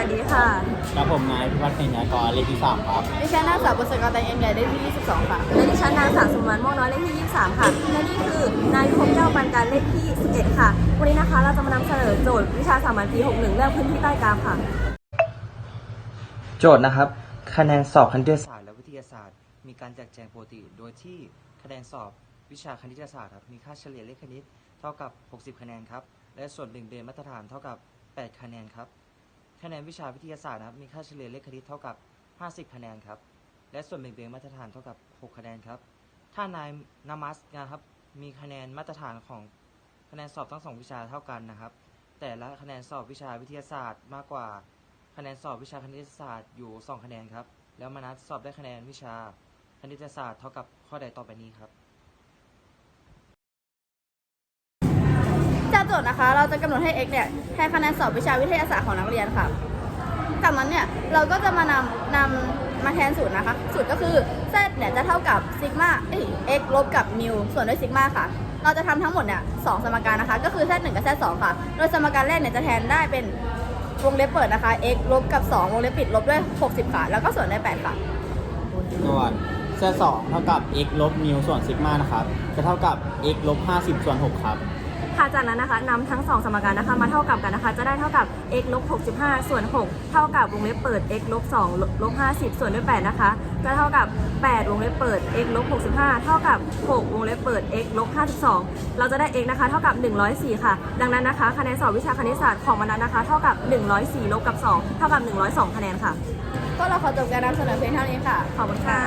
วัสดีค่ะ ครับผมนายพิพัฒน์เพ็ญยากรเลขที่สามครับ ดิฉันนางสาวบุษกรแตงเอ็มใหญ่ได้ที่ 22 ค่ะ และดิฉันนางสาวสมวันม่วงน้อยเลขที่ 23 ค่ะ และนี่คือนายพิภพเจ้าปันการเลขที่ 11 ค่ะ วันนี้นะคะเราจะมานำเสนอโจทย์วิชาสามัญปี 61 เรื่องพื้นที่ใต้กราฟค่ะ โจทย์นะครับ คะแนนสอบคณิตศาสตร์และวิทยาศาสตร์ มีการแจกแจงปกติ โดยที่คะแนนสอบวิชาคณิตศาสตร์ครับมีค่าเฉลี่ยเลขคณิตเท่ากับ 60 คะแนนครับ และส่วนหนึ่งเบนมาตรฐานเท่ากับ 8 คะแนนครับ คะแนนวิชาวิทยาศาสตร์นะครับมีค่าเฉลี่ยเลขคณิตเท่ากับ 50 คะแนนครับ และส่วนแบ่งเบนมาตรฐานเท่ากับ 6 คะแนนครับ ถ้านายนามัสนะครับมีคะแนนมาตรฐานของคะแนนสอบทั้งสองวิชาเท่ากันนะครับ แต่ละคะแนนสอบวิชาวิทยาศาสตร์มากกว่าคะแนนสอบวิชาคณิตศาสตร์อยู่ 2 คะแนนครับ แล้วมานัดสอบได้คะแนนวิชาคณิตศาสตร์เท่ากับข้อใดต่อไปนี้ครับ จากโจทย์นะคะ เราจะกำหนดให้ x เนี่ยแทนคะแนนสอบวิชาวิทยาศาสตร์ของนักเรียนค่ะ จากนั้นเนี่ยเราก็จะมานำนำมาแทนสูตรนะคะ สูตรก็คือ z เนี่ยจะเท่ากับซิกมาเอ้ย x ลบกับมิวส่วนด้วยซิกมาค่ะ เราจะทำทั้งหมดเนี่ยสองสมการนะคะ ก็คือ z 1กับ z 2ค่ะ โดยสมการแรกเนี่ยจะแทนได้เป็นวงเล็บเปิดนะคะ x ลบกับ 2 วงเล็บปิดลบด้วย 60 ค่ะ แล้วก็ส่วนด้วย8ค่ะ ส่วนเซตสองเท่ากับ x ลบมิวส่วนซิกมานะครับ จะเท่ากับ x ลบ50 ส่วน 6 ครับ ค่ะจากนั้นนะคะนำทั้ง 2 สมการนะคะมาเท่ากับกันนะคะ จะได้เท่ากับ x ลบ65 ส่วน 6 เท่ากับวงเล็บเปิด x ลบ2ลบ50 ส่วนด้วย 8 นะคะจะเท่ากับ 8 วงเล็บเปิด x ลบ65 เท่ากับ 6 วงเล็บเปิด x ลบ52 เราจะได้ x นะคะ เท่ากับ 104 ค่ะ ดังนั้นนะคะคะแนนสอบวิชาคณิตศาสตร์ของมนัสนะคะ เท่ากับ 104 ลบกับ 2 เท่ากับ 102 คะแนนค่ะ ก็เราขอจบการนำเสนอเพียงเท่านี้ค่ะ ขอบคุณค่ะ